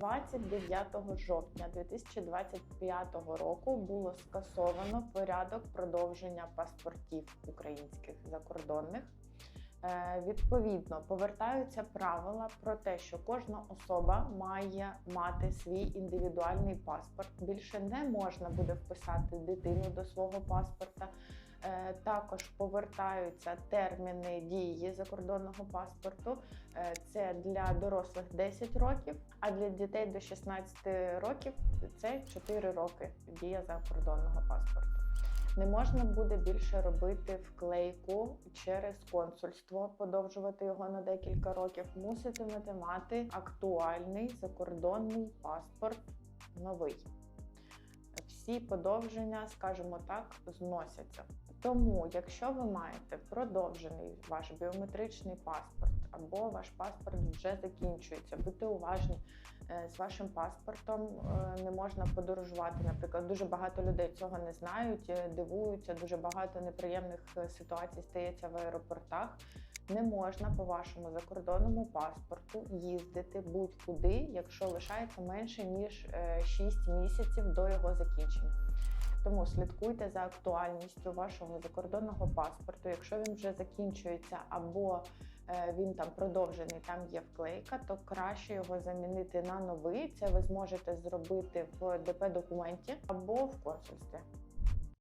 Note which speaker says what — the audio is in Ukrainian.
Speaker 1: 29 жовтня 2025 року було скасовано порядок продовження паспортів українських закордонних. Е, Відповідно, повертаються правила про те, що кожна особа має мати свій індивідуальний паспорт. Більше не можна буде вписати дитину до свого паспорта. Е, Також повертаються терміни дії закордонного паспорту. Е, Це для дорослих 10 років, а для дітей до 16 років це 4 роки дія закордонного паспорту. Не можна буде більше робити вклейку через консульство, подовжувати його на декілька років. Муситимете мати актуальний закордонний паспорт новий. Всі подовження, скажімо так, зносяться. Тому, якщо ви маєте продовжений ваш біометричний паспорт або ваш паспорт вже закінчується, будьте уважні е, з вашим паспортом е, не можна подорожувати. Наприклад, дуже багато людей цього не знають, е, дивуються. Дуже багато неприємних ситуацій стається в аеропортах. Не можна по вашому закордонному паспорту їздити будь-куди, якщо лишається менше ніж 6 місяців до його закінчення. Тому слідкуйте за актуальністю вашого закордонного паспорту. Якщо він вже закінчується або він там продовжений, там є вклейка, то краще його замінити на новий. Це ви зможете зробити в ДП документі або в консульстві.